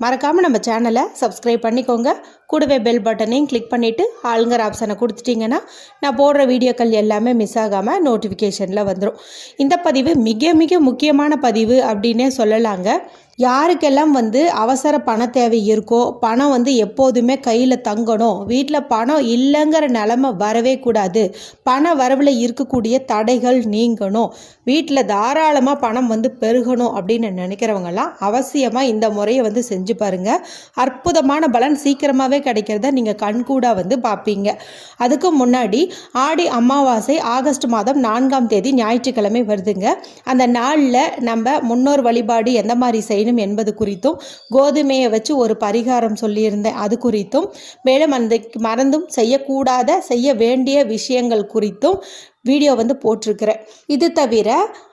மறக்காமல் நம்ம சேனலை சப்ஸ்கிரைப் பண்ணிக்கோங்க. கூடவே பெல் பட்டனையும் கிளிக் பண்ணிவிட்டு ஆளுங்கர் ஆப்ஷனை கொடுத்துட்டிங்கன்னா நான் போடுற வீடியோக்கள் எல்லாமே மிஸ் ஆகாமல் நோட்டிஃபிகேஷனில் வந்துடும் இந்த பதிவு மிக மிக முக்கியமான பதிவு அப்படின்னே சொல்லலாங்க. யாருக்கெல்லாம் வந்து அவசர பண தேவை இருக்கோ பணம் வந்து எப்போதுமே கையில் தங்கணும் வீட்டில் பணம் இல்லைங்கிற நிலமை வரவே கூடாது. பண வரவில் இருக்கக்கூடிய தடைகள் நீங்கணும். வீட்டில் தாராளமாக பணம் வந்து பெருகணும் அப்படின்னு நினைக்கிறவங்கலாம் அவசியமாக இந்த முறையை வந்து செஞ்சு செஞ்சு பாருங்க. அற்புதமான பலன் சீக்கிரமாகவே கிடைக்கிறத நீங்கள் கண்கூடாக வந்து பார்ப்பீங்க அதுக்கு முன்னாடி ஆடி அமாவாசை ஆகஸ்ட் மாதம் நான்காம் தேதி ஞாயிற்றுக்கிழமை வருதுங்க. அந்த நாளில் நம்ம முன்னோர் வழிபாடு எந்த மாதிரி செய்யணும் என்பது குறித்தும் கோதுமையை வச்சு ஒரு பரிகாரம் சொல்லியிருந்தேன் அது குறித்தும் மேலும் அந்த மறந்தும் செய்யக்கூடாத செய்ய வேண்டிய விஷயங்கள் குறித்தும் வீடியோ வந்து போட்டிருக்கிறேன். இது தவிர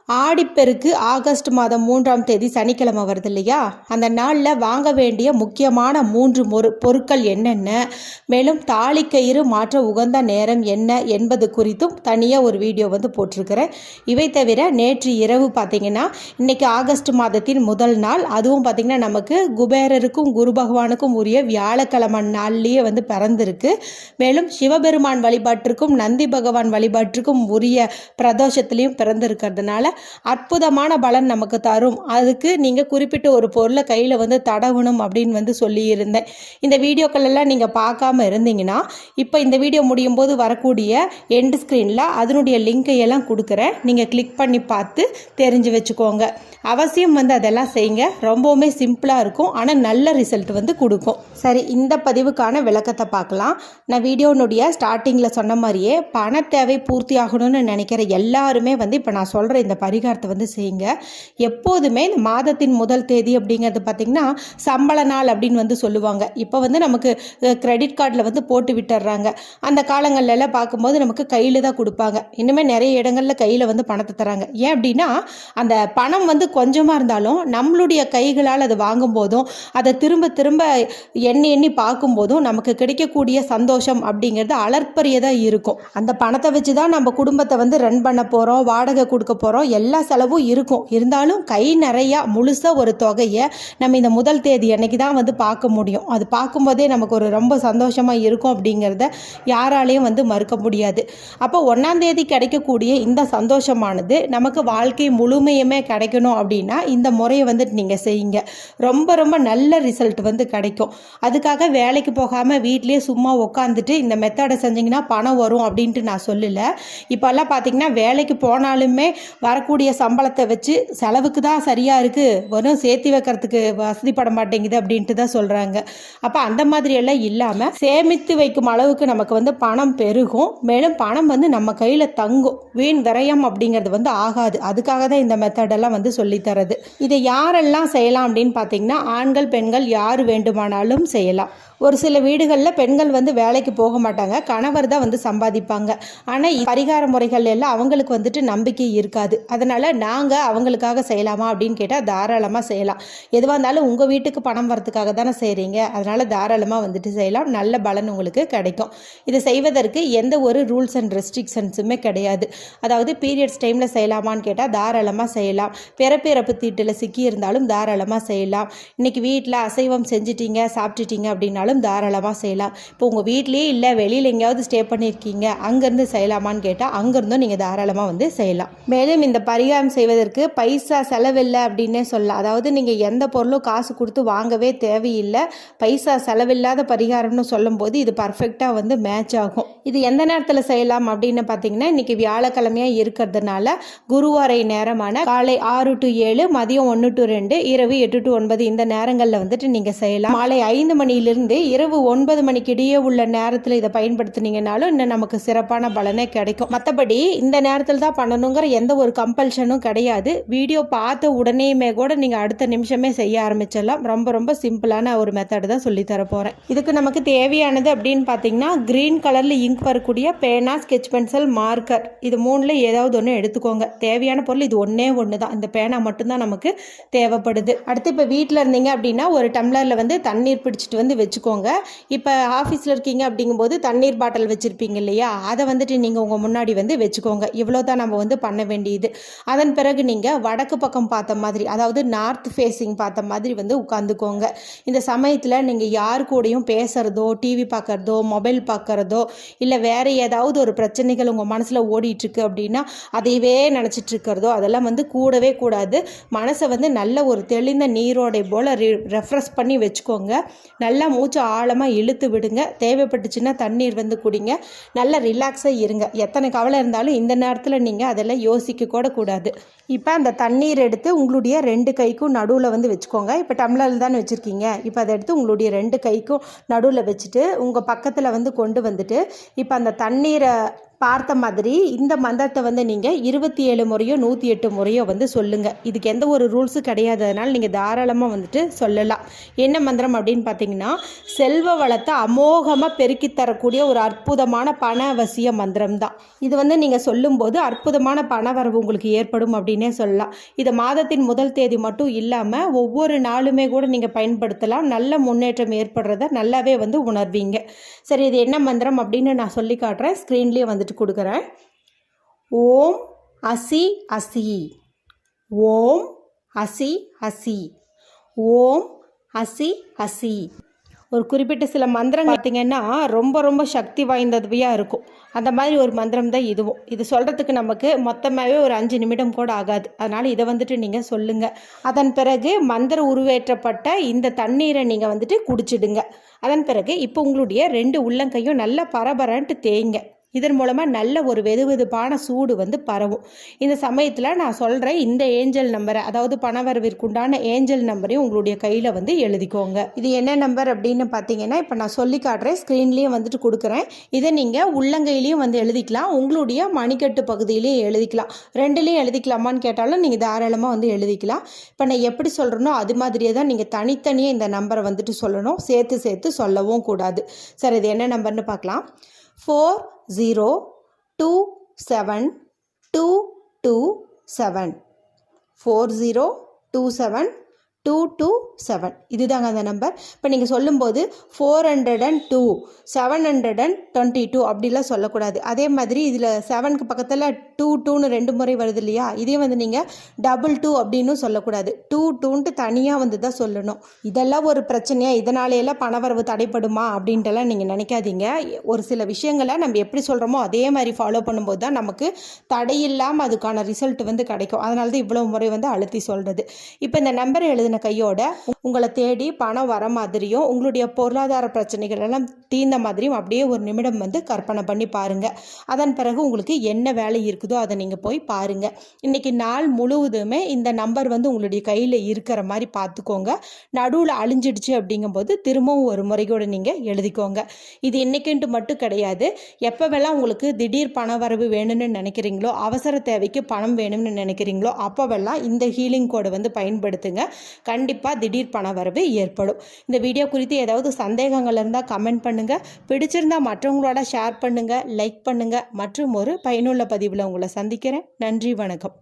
ஆடிப்பெருக்கு ஆகஸ்ட் மாதம் மூன்றாம் தேதி சனிக்கிழமை வருது இல்லையா? அந்த நாளில் வாங்க வேண்டிய முக்கியமான மூன்று மொரு பொருட்கள் என்னென்ன? மேலும் தாலிக்கயிறு மாற்ற உகந்த நேரம் என்ன என்பது குறித்தும் தனியாக ஒரு வீடியோ வந்து போட்டிருக்கிறேன். இவை தவிர நேற்று இரவு பார்த்தீங்கன்னா இன்னைக்கு ஆகஸ்ட் மாதத்தின் முதல் நாள். அதுவும் பார்த்திங்கன்னா நமக்கு குபேரருக்கும் குரு பகவானுக்கும் உரிய வியாழக்கிழமை நாள்லேயே வந்து பிறந்திருக்கு. மேலும் சிவபெருமான் வழிபாட்டிற்கும் நந்தி பகவான் வழிபாட்டிற்கும் உரிய பிரதோஷத்துலேயும் பிறந்திருக்கிறதுனால அற்புதமான பலன் நமக்கு தரும். அதுக்கு நீங்கள் குறிப்பிட்ட ஒரு பொருளை கையில் வந்து தடவணும் அப்படின்னு வந்து சொல்லியிருந்தேன். இந்த வீடியோக்கள் எல்லாம் நீங்கள் பார்க்காம இருந்தீங்கன்னா இப்போ இந்த வீடியோ முடியும் போது வரக்கூடிய எண்ட் ஸ்க்ரீனில் அதனுடைய லிங்கை எல்லாம் கொடுக்குறேன். நீங்கள் கிளிக் பண்ணி பார்த்து தெரிஞ்சு வச்சுக்கோங்க. அவசியம் வந்து அதெல்லாம் செய்யுங்க. ரொம்பவுமே சிம்பிளாக இருக்கும். ஆனால் நல்ல ரிசல்ட் வந்து கொடுக்கும். சரி இந்த பதிவுக்கான விளக்கத்தை பார்க்கலாம். நான் வீடியோனுடைய ஸ்டார்டிங்கில் சொன்ன மாதிரியே பண தேவை பூர்த்தி ஆகணும்னு நினைக்கிற எல்லாருமே வந்து இப்போ நான் சொல்கிற இந்த பரிகாரத்தை வந்து செய்யுங்க. எப்போதுமே இந்த மாதத்தின் முதல் தேதி அப்படிங்கிறது பார்த்திங்கன்னா சம்பள நாள் அப்படின்னு வந்து சொல்லுவாங்க. இப்போ வந்து நமக்கு கிரெடிட் கார்டில் வந்து போட்டு விட்டுறாங்க. அந்த காலங்கள்லாம் பார்க்கும்போது நமக்கு கையில் தான் கொடுப்பாங்க. இன்னுமே நிறைய இடங்களில் கையில் வந்து பணத்தை தராங்க. ஏன் அப்படின்னா அந்த பணம் வந்து கொஞ்சமாக இருந்தாலும் நம்மளுடைய கைகளால் அதை வாங்கும் போதும் அதை திரும்ப திரும்ப எண்ணி எண்ணி பார்க்கும்போதும் நமக்கு கிடைக்கக்கூடிய சந்தோஷம் அப்படிங்கிறது அளற்பரியதாக இருக்கும். அந்த பணத்தை வச்சு தான் நம்ம குடும்பத்தை வந்து ரன் பண்ண போகிறோம் வாடகை கொடுக்க போகிறோம் எல்லா செலவும் இருக்கும். இருந்தாலும் கை நிறையா முழுசாக ஒரு தொகையை நம்ம இந்த முதல் தேதி அன்னைக்கு தான் வந்து பார்க்க முடியும். அது பார்க்கும்போதே நமக்கு ஒரு ரொம்ப சந்தோஷமாக இருக்கும் அப்படிங்கிறத யாராலையும் வந்து மறுக்க முடியாது. அப்போ ஒன்றாம் தேதி கிடைக்கக்கூடிய இந்த சந்தோஷமானது நமக்கு வாழ்க்கை முழுமையுமே கிடைக்கணும் அப்படின்னா இந்த முறையை வந்துட்டு நீங்கள் செய்யுங்க. ரொம்ப ரொம்ப நல்ல ரிசல்ட் வந்து கிடைக்கும். அதுக்காக வேலைக்கு போகாமல் வீட்லேயே சும்மா உட்காந்துட்டு இந்த மெத்தடை செஞ்சிங்கன்னா பணம் வரும் அப்படின்ட்டு நான் சொல்லலை. இப்போல்லாம் பார்த்தீங்கன்னா வேலைக்கு போனாலுமே வரக்கூடிய சம்பளத்தை வச்சு செலவுக்கு தான் சரியாக இருக்குது வெறும் சேர்த்து வைக்கிறதுக்கு வசதிப்பட மாட்டேங்குது அப்படின்ட்டு தான் சொல்கிறாங்க அப்போ அந்த மாதிரியெல்லாம் இல்லாமல் சேமித்து வைக்கும் அளவுக்கு நமக்கு வந்து பணம் பெருகும். மேலும் பணம் வந்து நம்ம கையில் தங்கும். வீண் விரயம் அப்படிங்கிறது வந்து ஆகாது. அதுக்காக தான் இந்த மெத்தடெல்லாம் வந்து சொல்லித்தரது. இதை யாரெல்லாம் செய்யலாம் அப்படின்னு பார்த்தீங்கன்னா ஆண்கள் பெண்கள் யார் வேண்டுமானாலும் செய்யலாம். ஒரு சில வீடுகளில் பெண்கள் வந்து வேலைக்கு போக மாட்டாங்க. கணவர் தான் வந்து சம்பாதிப்பாங்க. ஆனால் பரிகார முறைகள் எல்லாம் அவங்களுக்கு வந்துட்டு நம்பிக்கை இருக்காது. அதனால் நாங்கள் அவங்களுக்காக செய்யலாமா அப்படின்னு கேட்டால் தாராளமாக செய்யலாம். எதுவாக இருந்தாலும் உங்கள் வீட்டுக்கு பணம் வரதுக்காக தானே செய்கிறீங்க அதனால் தாராளமாக வந்துட்டு செய்யலாம். நல்ல பலன் உங்களுக்கு கிடைக்கும். இதை செய்வதற்கு எந்த ஒரு ரூல்ஸ் அண்ட் ரெஸ்ட்ரிக்ஷன்ஸுமே கிடையாது. அதாவது பீரியட்ஸ் டைமில் செய்யலாமான்னு கேட்டால் தாராளமாக செய்யலாம். பிறப்பு தீட்டில் சிக்கி இருந்தாலும் தாராளமாக செய்யலாம். இன்றைக்கி வீட்டில் அசைவம் செஞ்சிட்டீங்க சாப்பிட்டுட்டீங்க அப்படின்னாலும் தாராளமாக செய்யலாம். இப்போ உங்கள் வீட்லேயே இல்லை வெளியில் எங்கேயாவது ஸ்டே பண்ணியிருக்கீங்க அங்கேருந்து செய்யலாமான்னு கேட்டால் அங்கேருந்தும் நீங்கள் தாராளமாக வந்து செய்யலாம். மேலும் இந்த பரிகாரம் செய்வதற்கு பைசா செலவில்லை அப்படின்னே சொல்லலாம். அதாவது நீங்கள் எந்த பொருளும் காசு கொடுத்து வாங்கவே தேவையில்லை. பைசா செலவில்லாத பரிகாரம்னு சொல்லும்போது இது பர்ஃபெக்டாக வந்து மேட்ச் ஆகும். இது எந்த நேரத்தில் செய்யலாம் அப்படின்னு பார்த்தீங்கன்னா இன்றைக்கி வியாழக்கிழமையாக இருக்கிறதுனால குருவாரை நேரமான காலை ஆறு டு ஏழு மதியம் ஒன்று டு ரெண்டு இரவு எட்டு டு ஒன்பது இந்த நேரங்களில் வந்துட்டு நீங்கள் செய்யலாம். மாலை ஐந்து மணியிலிருந்து இரவு ஒன்பது மணிக்கு இடையே உள்ள நேரத்தில் இதை பயன்படுத்தினீங்கனாலும் இன்னும் நமக்கு சிறப்பான பலனே கிடைக்கும். மற்றபடி இந்த நேரத்தில் தான் பண்ணணுங்கிற எந்த ஒரு கம்பல்ஷனும் கிடையாது. வீடியோ பார்த்த உடனேயுமே கூட நீங்கள் அடுத்த நிமிஷமே செய்ய ஆரம்பிச்சிடலாம். ரொம்ப ரொம்ப சிம்பிளான ஒரு மெத்தடு தான் சொல்லி போகிறேன் இதுக்கு நமக்கு தேவையானது அப்படின்னு பார்த்தீங்கன்னா க்ரீன் கலரில் இங்க் வரக்கூடிய பேனா ஸ்கெச் பென்சில் மார்க்கர் இது மூணில் ஏதாவது ஒன்று எடுத்துக்கோங்க. தேவையான பொருள் இது ஒன்றே ஒன்று தான் இந்த பேனா மட்டும்தான் நமக்கு தேவைப்படுது. அடுத்து இப்போ வீட்டில் இருந்தீங்க அப்படின்னா ஒரு டம்ளரில் வந்து தண்ணீர் பிடிச்சிட்டு வந்து வச்சுக்கோங்க. இப்போ ஆஃபீஸில் இருக்கீங்க அப்படிங்கும்போது தண்ணீர் பாட்டில் வச்சுருப்பீங்க இல்லையா? அதை வந்துட்டு நீங்கள் உங்கள் முன்னாடி வந்து வச்சுக்கோங்க. இவ்வளோ தான் நம்ம வந்து பண்ண வேண்டியது. அதன் பிறகு நீங்கள் வடக்கு பக்கம் பார்த்த மாதிரி அதாவது நார்த் ஃபேஸிங் பார்த்த மாதிரி வந்து உட்காந்துக்கோங்க இந்த சமயத்தில் நீங்கள் யார் கூடயும் பேசுகிறதோ டிவி பார்க்குறதோ மொபைல் பார்க்குறதோ இல்லை வேறு ஏதாவது ஒரு பிரச்சனைகள் உங்கள் மனசில் ஓடிட்டுருக்கு அப்படின்னா அதையவே நினச்சிட்டு இருக்கிறதோ அதெல்லாம் வந்து கூடவே கூடாது. மனசை வந்து நல்ல ஒரு தெளிந்த நீரோடை போல் ரி ரெஃப்ரெஷ் பண்ணி வச்சுக்கோங்க. நல்லா மூச்சு ஆழமாக இழுத்து விடுங்க. தேவைப்பட்டுச்சுன்னா தண்ணீர் வந்து குடிங்க. நல்லா ரிலாக்ஸாக இருங்க. எத்தனை கவலை இருந்தாலும் இந்த நேரத்தில் நீங்கள் அதெல்லாம் யோசிக்க கூட கூடாது. இப்போ அந்த தண்ணீர் எடுத்து உங்களுடைய ரெண்டு கைக்கும் நடுவில் வந்து வச்சுக்கோங்க. இப்போ டம்ளரில் தானே வச்சுருக்கீங்க. இப்போ அதை எடுத்து உங்களுடைய ரெண்டு கைக்கும் நடுவில் வச்சுட்டு உங்கள் பக்கத்தில் வந்து கொண்டு வந்துட்டு இப்போ அந்த தண்ணீரை பார்த்த மாதிரி இந்த மந்திரத்தை வந்து நீங்கள் இருபத்தி ஏழு முறையோ நூற்றி எட்டு முறையோ வந்து சொல்லுங்கள் இதுக்கு எந்த ஒரு ரூல்ஸும் கிடையாது. அதனால் நீங்கள் தாராளமாக வந்துட்டு சொல்லலாம். என்ன மந்திரம் அப்படின்னு பார்த்தீங்கன்னா செல்வ வளத்தை அமோகமாக பெருக்கி தரக்கூடிய ஒரு அற்புதமான பண அவசிய மந்திரம் தான் இது வந்து நீங்கள் சொல்லும்போது அற்புதமான பண வரவு உங்களுக்கு ஏற்படும் அப்படின்னே சொல்லலாம். இது மாதத்தின் முதல் தேதி மட்டும் இல்லாமல் ஒவ்வொரு நாளுமே கூட நீங்கள் பயன்படுத்தலாம். நல்ல முன்னேற்றம் ஏற்படுறத நல்லாவே வந்து உணர்வீங்க. சரி இது என்ன மந்திரம் அப்படின்னு நான் சொல்லி காட்டுறேன். ஸ்க்ரீன்லேயே வந்துட்டு கொடுக்குறேன். ஓம் அசி அசி. ஓம் அசி அசி. ஓம் அசி அசி. ஒரு குறிப்பிட்ட சில மந்திரம் பார்த்தீங்கன்னா ரொம்ப ரொம்ப சக்தி வாய்ந்ததுவையாக இருக்கும். அந்த மாதிரி ஒரு மந்திரம் தான் இதுவும். இது சொல்கிறதுக்கு நமக்கு மொத்தமாகவே ஒரு அஞ்சு நிமிடம் கூட ஆகாது. அதனால் இதை வந்துட்டு நீங்கள் சொல்லுங்கள் அதன் பிறகு மந்திர உருவேற்றப்பட்ட இந்த தண்ணீரை நீங்கள் வந்துட்டு குடிச்சிடுங்க. அதன் பிறகு இப்போ உங்களுடைய ரெண்டு உள்ளங்கையும் நல்லா பரபரன்ட்டு தேய்ங்க. இதன் மூலமாக நல்ல ஒரு வெதுவெதுப்பான சூடு வந்து பரவும். இந்த சமயத்தில் நான் சொல்கிறேன் இந்த ஏஞ்சல் நம்பரை அதாவது பணவரவிற்குண்டான ஏஞ்சல் நம்பரையும் உங்களுடைய கையில் வந்து எழுதிக்கோங்க. இது என்ன நம்பர் அப்படின்னு பார்த்தீங்கன்னா இப்போ நான் சொல்லி காட்டுறேன் ஸ்க்ரீன்லேயும் வந்துட்டு கொடுக்குறேன். இதை நீங்கள் உள்ளங்கையிலையும் வந்து எழுதிக்கலாம் உங்களுடைய மணிக்கட்டு பகுதியிலையும் எழுதிக்கலாம். ரெண்டுலேயும் எழுதிக்கலாமான்னு கேட்டாலும் நீங்கள் தாராளமாக வந்து எழுதிக்கலாம். இப்போ நான் எப்படி சொல்கிறேனோ அது மாதிரியே தான் நீங்கள் தனித்தனியாக இந்த நம்பரை வந்துட்டு சொல்லணும். சேர்த்து சேர்த்து சொல்லவும் கூடாது. சரி இது என்ன நம்பர்னு பார்க்கலாம் four zero two seven two two seven four zero two seven two two seven இதுதாங்க அந்த நம்பர் இப்போ நீங்கள் சொல்லும்போது four hundred and two seven hundred and twenty two அப்படிலாம் சொல்லக்கூடாது. அதே மாதிரி இதில் செவனுக்கு பக்கத்தில் டூ டூன்னு ரெண்டு முறை வருது இல்லையா? இதே வந்து நீங்கள் டபுள் டூ அப்படின்னு சொல்லக்கூடாது. டூ டூன்ட்டு தனியாக வந்து தான் சொல்லணும். இதெல்லாம் ஒரு பிரச்சனையாக இதனாலேயெல்லாம் பணவரவு தடைப்படுமா? அப்படின்ட்டுலாம் நீங்கள் நினைக்காதீங்க. ஒரு சில விஷயங்களை நம்ம எப்படி சொல்கிறோமோ அதே மாதிரி ஃபாலோ பண்ணும்போது தான் நமக்கு தடையில்லாமல் அதுக்கான ரிசல்ட் வந்து கிடைக்கும். அதனால தான் இவ்வளோ முறை வந்து அழுத்தி சொல்கிறது இப்போ இந்த நம்பரை எழுதின கையோட உங்களை தேடி பணம் வர மாதிரியும் உங்களுடைய பொருளாதார பிரச்சனைகள் எல்லாம் தீர்ந்த மாதிரியும் அப்படியே ஒரு நிமிடம் வந்து கற்பனை பண்ணி பாருங்கள் அதன் பிறகு உங்களுக்கு என்ன வேலை இருக்குதோ அதை நீங்கள் போய் பாருங்கள் இன்றைக்கி நாள் முழுவதுமே இந்த நம்பர் வந்து உங்களுடைய கையில் இருக்கிற மாதிரி பார்த்துக்கோங்க நடுவில் அழிஞ்சிடுச்சு அப்படிங்கும்போது திரும்பவும் ஒரு முறை கூட நீங்கள் எழுதிக்கோங்க. இது இன்றைக்கின்ட்டு மட்டும் கிடையாது. எப்போவெல்லாம் உங்களுக்கு திடீர் பண வரவு வேணும்னு நினைக்கிறீங்களோ அவசர தேவைக்கு பணம் வேணும்னு நினைக்கிறீங்களோ அப்போவெல்லாம் இந்த ஹீலிங் கோடை வந்து பயன்படுத்துங்க. கண்டிப்பாக திடீர் பண வரவு ஏற்படும். இந்த வீடியோ குறித்து ஏதாவது சந்தேகங்கள் இருந்தால் கமெண்ட் பண்ணுங்கள் பிடிச்சிருந்தா மற்றவங்களோட ஷேர் பண்ணுங்கள் லைக் பண்ணுங்கள் மற்றும் ஒரு பயனுள்ள பதிவில் உங்களை சந்திக்கிறேன். நன்றி வணக்கம்.